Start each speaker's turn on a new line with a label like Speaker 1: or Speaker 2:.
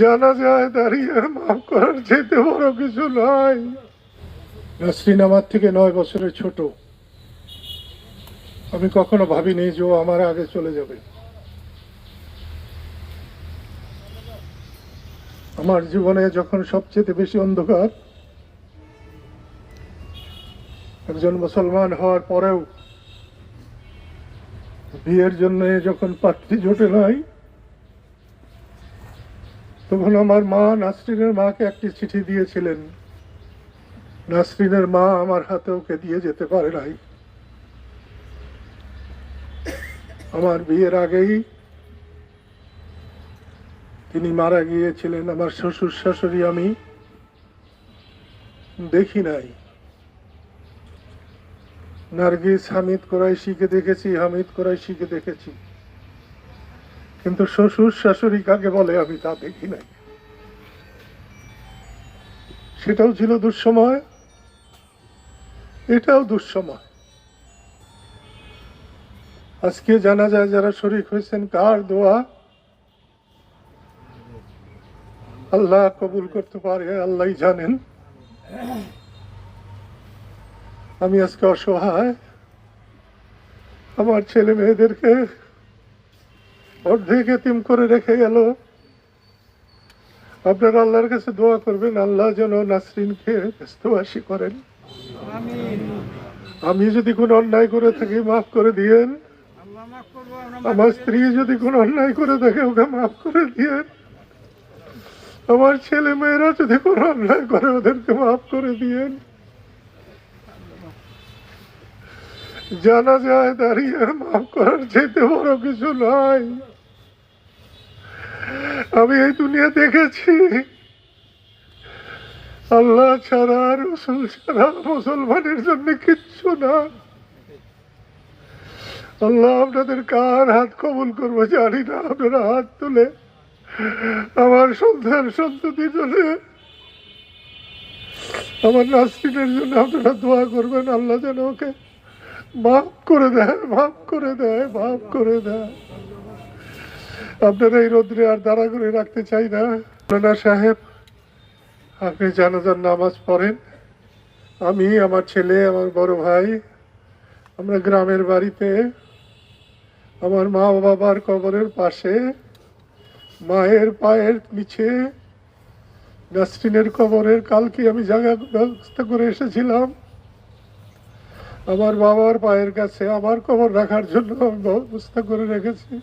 Speaker 1: জানা যায় দাঁড়িয়ে মাফ করার যেতে বড় কিছু নাই নাসরিন আমার থেকে নয় বছরের ছোট। আমি কখনো ভাবিনি যে ও আমার আগে চলে যাবে। আমার জীবনে যখন সবচেয়ে বেশি অন্ধকার, একজন মুসলমান হওয়ার পরেও বিয়ের জন্য যখন পাত্রী জোটে নাই তখন আমার মা নাসরিনের মাকে একটি চিঠি দিয়েছিলেন। নাসরিনের মা আমার হাতে ওকে দিয়ে যেতে পারে নাই। আমার বিয়ের আগেই তিনি মারা গিয়েছিলেন। আমার শ্বশুর শাশুড়ি আমি দেখি নাই। নার্গিস হামিদ কোরাইশিকে দেখেছি, হামিদ কোরাইশিকে দেখেছি। কিন্তু শ্বশুর শাশুড়ি কাকে বলে আমি তা দেখি নাই। সেটাও ছিল দুঃসময়, এটাও দুঃসময়। আজকে জানা যায় যারা শরিক হয়েছেন, কার দোয়া? আল্লাহ কবুল করতে পারে, আল্লাহ জানেন। আমি আজকে অসহায়। আমার ছেলে মেয়েদেরকে অর্ধেক এতিম করে রেখে গেল। আপনারা আল্লাহর কাছে দোয়া করবেন, আল্লাহ যেন নাসরিনকে ব্যস্তবাসী করেন। আমি যদি কোনো অন্যায় করে থাকি, মাফ করে দিয়েন। আমার স্ত্রী যদি কোনো অন্যায় করে থাকে, ওকে মাফ করে দিয়েন। আমার ছেলে মেয়েরা যদি কোনো অন্যায় করে, ওদেরকে মাফ করে দিয়েন। জানা যায় দাঁড়িয়ে মাফ করার যেতে বড় কিছু নাই। আমি এই দুনিয়া দেখেছি। আল্লাহ ছাড়া রসুল ছাড়া মুসলমানের জন্য কিচ্ছু না। আল্লাহ আপনাদের কার হাত কবুল করব জানি না। আপনারা হাত তুলে আমার সন্তান সন্ততির জন্য, আমার নাস্তিনের জন্য আপনারা দোয়া করবেন। আল্লাহ যেন ওকে মাফ করে দেয়, মাফ করে দেয়, মাফ করে দেয়। আপনারা এই রোদ্রে আর দাঁড়া করে রাখতে চাই না। রানা সাহেব, আপনি জানাজার নামাজ পড়েন। আমি, আমার ছেলে, আমার বড় ভাই, আমরা গ্রামের বাড়িতে, আমার মা বাবার কবরের পাশে, মায়ের পায়ের নিচে, নাসরিনের কবরের কালকে আমি জায়গা ব্যবস্থা করে এসেছিলাম। আমার বাবার পায়ের কাছে আমার কবর রাখার জন্য আমি ব্যবস্থা করে রেখেছি।